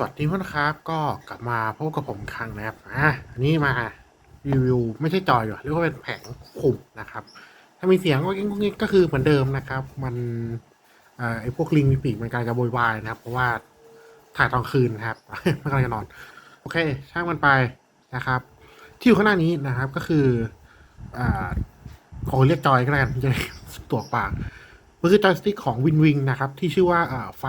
สวัสดีเพื่อนครับ ก็กลับมาพบกับผมครั้งนะครับอะอันนี้มารีวิวไม่ใช่จอยหรอกเรียกว่าเป็นแผงคุมนะครับ ถ้ามีเสียงก็งี้ก็คือเหมือนเดิมนะครับ มันเออไอพวกลิงมีปีกมันกำลังจะโวยวายนะครับ เพราะว่าถ่ายตอนคืนนะครับมันกำลังจะนอน โอเค ช่างมันไปนะครับ ที่อยู่ข้างหน้านี้นะครับก็คืออ่าขอเรียกจอยก็แล้วกันจะตัวปาก มันคือจอยสติ๊กของวินวิงนะครับ ที่ชื่อว่าไฟ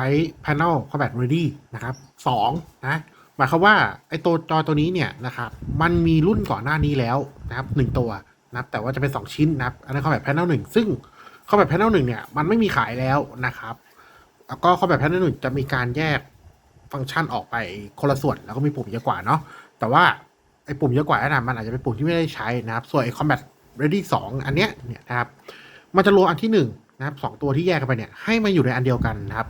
Panel Combat Ready นะครับสองนะหมายความว่าไอตัวจอยตัวนี้เนี่ยนะครับมันมีรุ่นก่อนหน้านี้แล้วนะครับหนึ่งตัวนะครับแต่ว่าจะเป็น 2 ชิ้นนะครับอันนั้น Combat Panel หนึ่งซึ่ง Combat Panel หนึ่งเนี่ยมันไม่มีขายแล้วนะครับแล้วก็ Combat Panel หนึ่งจะมีการแยกฟังก์ชันออกไปคนละส่วนแล้วก็มีปุ่มเยอะกว่าเนาะแต่ว่าไอปุ่มเยอะกว่านั่นนะมันอาจจะเป็นปุ่มที่ไม่ได้ใช้นะครับ ส่วนไอ Combat Ready 2อันเนี้ยเนี่ยนะครับมันจะรวมอันที่หนึ่ง นะครับสองตัวที่แยกกันไปเนี่ยให้มาอยู่ในอันเดียวกันนะครับ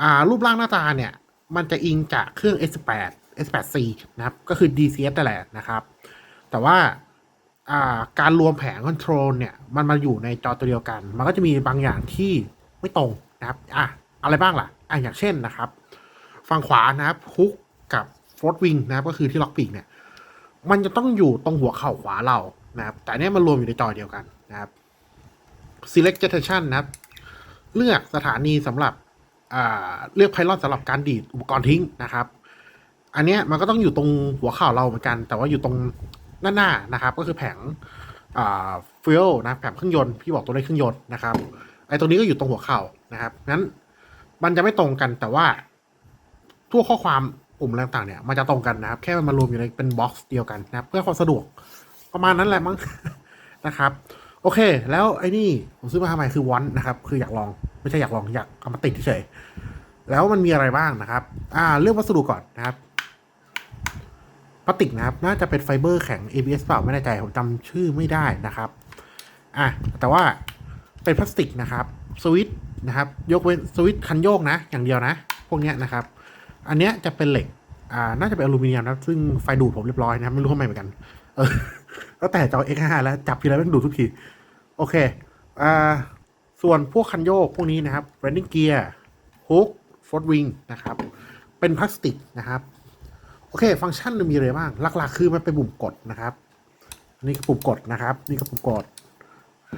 อ่ารูปร่างหน้าตาเนี่ย มันจะอิงจากเครื่อง S8 S8C นะครับ ก็คือ DCS แต่แหละนะครับ แต่ว่าอ่าการรวมแผงคอนโทรลเนี่ย มันมาอยู่ในจอตัวเดียวกัน มันก็จะมีบางอย่างที่ไม่ตรงนะครับอะอะไรบ้างล่ะอะอย่างเช่นนะครับ ฝั่งขวานะครับฮุกกับฟลอตวิงนะครับ ก็คือที่ล็อกปีกเนี่ย มันจะต้องอยู่ตรงหัวเข่าขวาเรานะครับ แต่เนี้ยมันรวมอยู่ในจอเดียวกันนะครับ select station นะครับ เลือกสถานีสำหรับเลือกไพลอตสำหรับการดีดอุปกรณ์ทิ้งนะครับ อันเนี้ยมันก็ต้องอยู่ตรงหัวเข่าเราเหมือนกัน แต่ว่าอยู่ตรงหน้าหน้านะครับ ก็คือแผงฟิลนะแผงเครื่องยนต์พี่บอกตัวเลขเครื่องยนต์นะครับไอ้ตรงนี้ก็อยู่ตรงหัวเข่านะครับงั้นมันจะไม่ตรงกันแต่ว่าทั่วข้อความปุ่มต่างๆเนี่ยมันจะตรงกันนะครับ แค่มันมารวมอยู่ในเป็นบ็อกซ์เดียวกันนะครับเพื่อความสะดวกประมาณนั้นแหละมั้งนะครับ โอเค แล้วไอ้นี่ผมซื้อมาทำไมคือวอนนะครับ คืออยากลองไม่ใช่อยากลองอยากเอามาติดเฉยแล้วมันมีอะไรบ้างนะครับ อ่า เรื่องวัสดุก่อนนะครับพลาสติกนะครับ น่าจะเป็นไฟเบอร์แข็ง ABS เปล่าไม่แน่ใจผมจำชื่อไม่ได้นะครับ อะแต่ว่าเป็นพลาสติกนะครับ สวิตนะครับ ยกเว้นสวิตคันโยกนะ อย่างเดียวนะ พวกเนี้ยนะครับ อันเนี้ยจะเป็นเหล็ก อ่า น่าจะเป็นอลูมิเนียมนะ ซึ่งไฟดูดผมเรียบร้อยนะ ไม่รู้ทำไมเหมือนกัน เออแล้วแต่จอ X5 แล้วจับทีไรแม่งดูดทุกที โอเค อ่า ส่วนพวกคันโยกพวกนี้นะครับ landing gear hook foot wing นะครับ เป็นพลาสติกนะครับ โอเค ฟังก์ชันมันมีอะไรบ้าง หลัก ๆ คือมันเป็นปุ่มกดนะครับ นี่คือปุ่มกดนะครับ นี่คือปุ่มกด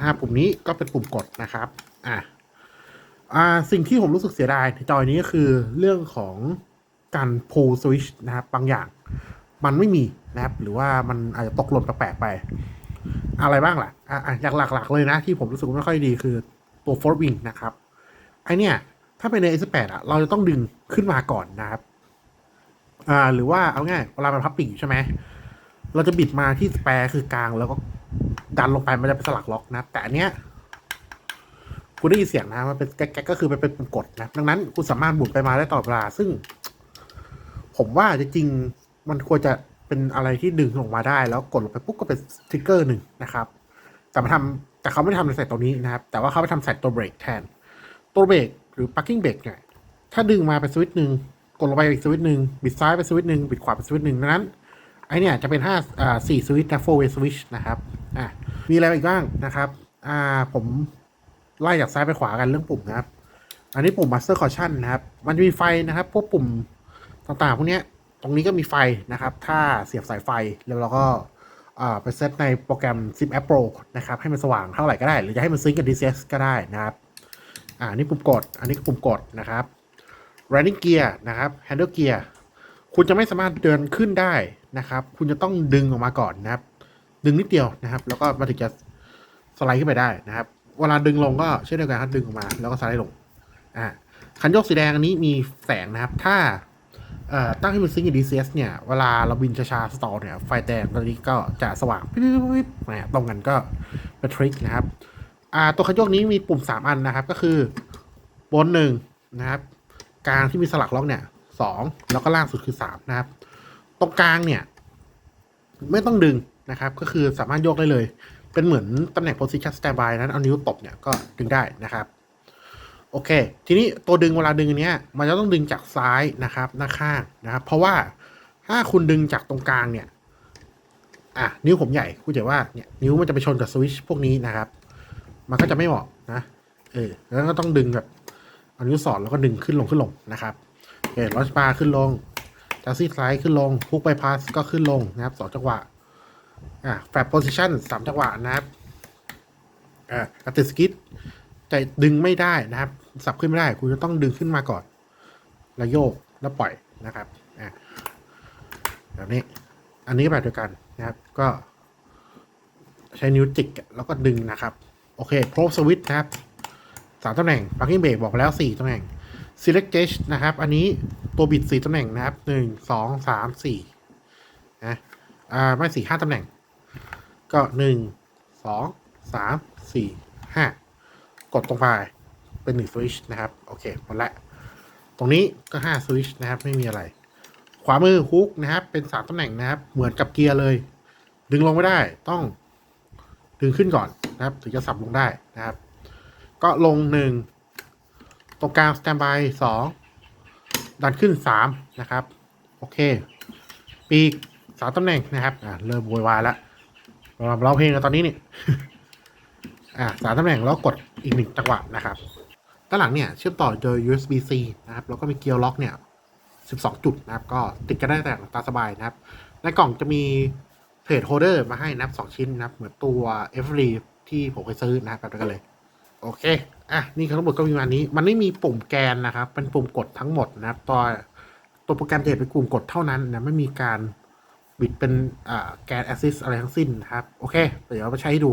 ห้าปุ่มนี้ก็เป็นปุ่มกดนะครับ อะอ่า สิ่งที่ผมรู้สึกเสียดายในจอยนี้ก็คือเรื่องของการ pull switch นะครับ บางอย่าง มันไม่มีนะครับ หรือว่ามันอาจจะตกหล่นแปลกๆไป อะไรบ้างล่ะอะอะอย่างหลักๆเลยนะ ที่ผมรู้สึกไม่ค่อยดีคือตัว f o r wing นะครับไอเนี่ย ถ้าเป็นใน S8 อะ เราจะต้องดึงขึ้นมาก่อนนะครับ อ่า หรือว่าเอาง่ายเวลามันพับปีกใช่ไหมเราจะบิดมาที่สแปร์คือกลางแล้วก็ดันลงไปมันจะเป็นสลักล็อกนะ แต่อันเนี้ยคุณได้ยินเสียงนะมันเป็นแก๊กก็คือมันเป็นปุ่มกดนะ ดังนั้นคุณสามารถหมุนไปมาได้ตลอดเวลา ซึ่ง ผมว่าจริงๆมันควรจะ เป็นอะไรที่ดึงลงมาได้ แล้วกดลงไปปุ๊บก็เป็นสติ๊กเกอร์หนึ่งนะครับ แต่มาทำแต่เขาไม่ได้ทำใส่ตัวนี้นะครับ แต่ว่าเขาไปทำใส่ตัวเบรกแทน ตัวเบรกหรือ parking brake เนี่ยถ้าดึงมาเป็นสวิตช์หนึ่งกดลงไปอีกสวิตช์หนึ่งบิดซ้ายไปสวิตช์หนึ่งบิดขวาไปสวิตช์หนึ่งดังนั้นไอเนี่ยจะเป็นห้าอ่าสี่สวิตช์นะ four way switch นะครับอะมีอะไรอีกบ้างนะครับอ่าผมไล่จากซ้ายไปขวากันเรื่องปุ่มนะครับ อันนี้ปุ่ม master caution นะครับ มันจะมีไฟนะครับ พวกปุ่มต่างๆ พวกเนี้ย ตรงนี้ก็มีไฟนะครับ ถ้าเสียบสายไฟแล้วเราก็อ่าไปเซตในโปรแกรม Sim App Pro นะครับ ให้มันสว่างเท่าไหร่ก็ได้ หรือจะให้มันซิงกับ DCS ก็ได้นะครับ อ่านี่ปุ่มกด อันนี้ก็ปุ่มกดนะครับ running gear นะครับ handle gear คุณจะไม่สามารถเดินขึ้นได้นะครับ คุณจะต้องดึงออกมาก่อนนะครับ ดึงนิดเดียวนะครับ แล้วก็มาถึงจะสไลด์ขึ้นไปได้นะครับ เวลาดึงลงก็เช่นเดียวกันครับดึงออกมา แล้วก็สไลด์ลง อ่าคันโยกสีแดงอันนี้มีแสงนะครับ ถ้า ตั้งให้มันซิงก์กับ DCS เนี่ย เวลาเราบินช้าๆสตอลเนี่ย ไฟแดงตอนนี้ก็จะสว่างปิ๊บปิ๊บปิ๊บนะตรงกันก็เป็นทริคนะครับ อ่า ตัวคันโยกนี้มีปุ่มสามอันนะครับ ก็คือบนหนึ่งนะครับ กลางที่มีสลักล็อกเนี่ยสองแล้วก็ล่างสุดคือสามนะครับ ตรงกลางเนี่ย ไม่ต้องดึงนะครับ ก็คือสามารถโยกได้เลย เป็นเหมือนตำแหน่ง position standby นั้นเอานิ้วตบเนี่ยก็ดึงได้นะครับ โอเค ทีนี้ตัวดึงเวลาดึงอันเนี้ย มันจะต้องดึงจากซ้ายนะครับหน้าข้างนะครับ เพราะว่าถ้าคุณดึงจากตรงกลางเนี่ย อะ นิ้วผมใหญ่คุณจะว่าเนี่ยนิ้วมันจะไปชนกับสวิชพวกนี้นะครับ มันก็จะไม่เหมาะนะ เออ แล้วก็ต้องดึงแบบเอานิ้วสอดแล้วก็ดึงขึ้นลงขึ้นลงนะครับโอเคลอชบาขึ้นลงจัสซี่ไซด์ขึ้นลงฮุกไบพาสก็ขึ้นลงนะครับสองจังหวะ อ่าแฟบโพซิชันสามจังหวะนะครับ อ่ากระติสกิท จะดึงไม่ได้นะครับ สับขึ้นไม่ได้ คุณจะต้องดึงขึ้นมาก่อน แล้วโยกแล้วปล่อยนะครับอ่าแบบนี้ อันนี้แบบเดียวกันนะครับ ก็ใช้นิ้วจิกแล้วก็ดึงนะครับ โอเคโพรสวิตนะครับสามตำแหน่ง parking brake บอกแล้วสี่ตำแหน่ง select gauge นะครับ อันนี้ตัวบิดสี่ตำแหน่งนะครับหนึ่งสองสามสี่นะอ่าไม่สี่ห้าตำแหน่ง ก็หนึ่งสองสามสี่ห้า กดตรงไปเป็นหนึ่งสวิชนะครับ โอเคหมดละ ตรงนี้ก็ห้าสวิชนะครับ ไม่มีอะไร ขวามือฮุกนะครับ เป็นสามตำแหน่งนะครับ เหมือนกับเกียร์เลย ดึงลงไม่ได้ต้องดึงขึ้นก่อนนะครับ ถึงจะสับลงได้นะครับ ก็ลงหนึ่งตรงกลางสแตนบายสองดันขึ้นสามนะครับ โอเค ปีกสามตำแหน่งนะครับ อ่าเริ่มโวยวายแล้วเราเราเพลงกันตอนนี้นี่ อ่าสามตำแหน่งแล้วกดอีกหนึ่งจังหวะนะครับด้านหลังเนี่ยเชื่อมต่อโดย USB-C นะครับแล้วก็มีเกียร์ล็อกเนี่ย 12 จุดนะครับ ก็ติดกันได้แต่ตาสบายนะครับ ในกล่องจะมีเพจโฮเดอร์มาให้นะครับ2ชิ้นนะครับ เหมือนตัว f อ e ที่ผมเคยซื้อนะครับแบบกันเลย โอเค อะ นี่ทั้งหมดก็มีวันนี้ มันไม่มีปุ่มแกนนะครับ เป็นปุ่มกดทั้งหมดนะครับตัวตัวโปรแกรมจะเป็นปุ่มกดเท่านั้นนะไม่มีการบิดเป็นอ่าแกนแอสซิสอะไรทั้งสิ้นนะครับ โอเค เดี๋ยวเอาไปใช้ให้ดู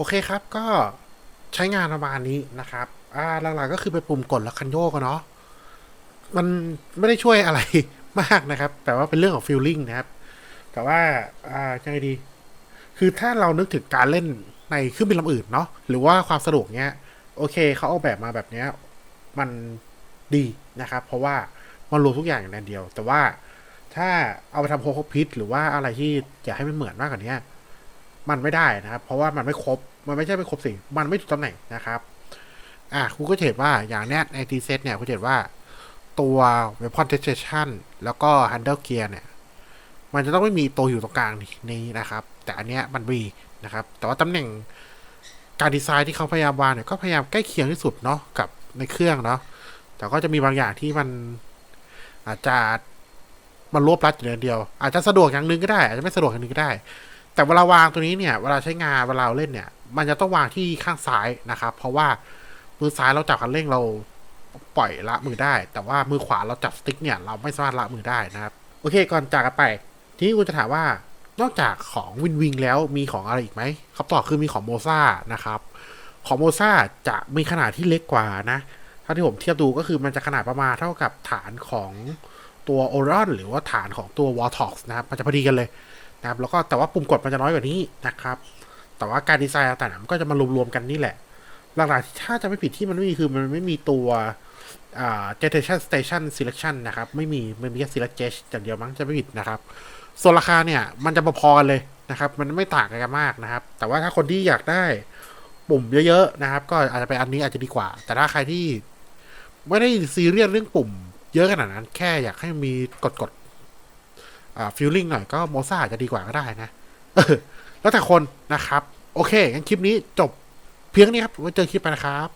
โอเคครับก็ใช้งานประมาณนี้นะครับ อ่าหลักๆก็คือไปปุ่มกดแล้วคันโยกอะเนาะมันไม่ได้ช่วยอะไรมากนะครับ แต่ว่าเป็นเรื่องของฟีลลิ่งนะครับ แต่ว่าอ่ายังไงดี คือถ้าเรานึกถึงการเล่นในเครื่องบินลำอื่นเนาะหรือว่าความสะดวกเนี้ย โอเคเขาออกแบบมาแบบเนี้ยมันดีนะครับ เพราะว่ามันรวมทุกอย่างอยู่ในเดียว แต่ว่าถ้าเอาไปทำโคคพิทหรือว่าอะไรที่อยากให้มันเหมือนมากกว่านี้มันไม่ได้นะครับ เพราะว่ามันไม่ครบ มันไม่ใช่ไม่ครบสิมันไม่ถูกตำแหน่งนะครับอะคุณก็เห็นว่าอย่างเนี้ยในทีเซตเนี่ยคุณเห็นว่าตัว weapon station แล้วก็ handle gear เนี่ย มันจะต้องไม่มีตัวอยู่ตรงกลางนี้นะครับ แต่อันเนี้ยมันมีนะครับ แต่ว่าตำแหน่งการดีไซน์ที่เขาพยายามวางเนี่ยก็พยายามใกล้เคียงที่สุดเนาะกับในเครื่องเนาะแต่ก็จะมีบางอย่างที่มันอาจจะมันรวบรัดอยู่ในเดียว อาจจะสะดวกอย่างนึงก็ได้ อาจจะไม่สะดวกอย่างนึงก็ได้ แต่เวลาวางตัวนี้เนี่ย เวลาใช้งานเวลาเล่นเนี่ย มันจะต้องวางที่ข้างซ้ายนะครับ เพราะว่ามือซ้ายเราจับคันเร่งเราปล่อยละมือได้ แต่ว่ามือขวาเราจับสติ๊กเนี่ยเราไม่สามารถละมือได้นะครับ โอเคก่อนจากกันไป ทีนี้คุณจะถามว่านอกจากของวินวิงแล้วมีของอะไรอีกไหมคำตอบคือมีของโมซ่านะครับของโมซ่าจะมีขนาดที่เล็กกว่านะเท่าที่ผมเทียบดูก็คือมันจะขนาดประมาณเท่ากับฐานของตัวโอรอนหรือว่าฐานของตัววอลท็อกนะครับมันจะพอดีกันเลยนะครับแล้วก็แต่ว่าปุ่มกดมันจะน้อยกว่านี้นะครับ แต่ว่าการดีไซน์ต่างๆมันก็จะมารวมๆกันนี่แหละ หลักๆถ้าจะไม่ผิดที่มันไม่มีคือมันไม่มีตัวอ่า generation station selection นะครับ ไม่มีมันมีแค่ select g e อย่างเดียวมั้งจะไม่ผิดนะครับส่วนราคาเนี่ย มันจะพอๆกันเลยนะครับ มันไม่ต่างกันมากนะครับ แต่ว่าถ้าคนที่อยากได้ปุ่มเยอะๆนะครับ ก็อาจจะไปอันนี้อาจจะดีกว่า แต่ถ้าใครที่ไม่ได้ซีเรียสเรื่องปุ่ม เยอะขนาดนั้น แค่อยากให้มีกดกดๆฟิลลิ่งหน่อยก็โมซ่าจะดีกว่าก็ได้นะ แล้วแต่คนนะครับ โอเคงั้นคลิปนี้จบเพียงนี้ครับไว้เจอคลิปไปนะครับ